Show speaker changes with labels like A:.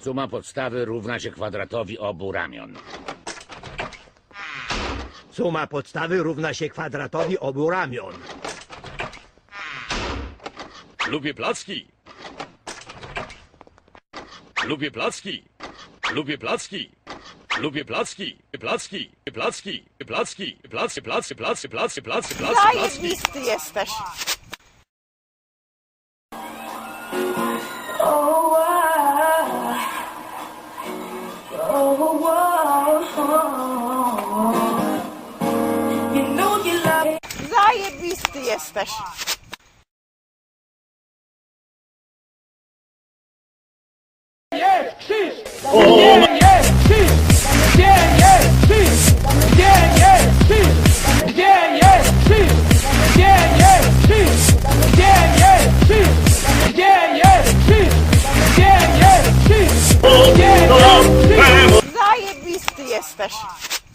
A: Suma podstawy równa się kwadratowi obu ramion.
B: Suma podstawy równa się kwadratowi obu ramion.
C: Lubię placki. Lubię placki. Lubię placki. Lubię placki. Placki. Placki. Placki. Placki. Placki. Placki. Placki. Placki. Placki. Placki.
D: Zajebisty jesteś.
E: Oh, oh, you know you love it.
D: Zajebisty jesteś. Zajebisty fresh.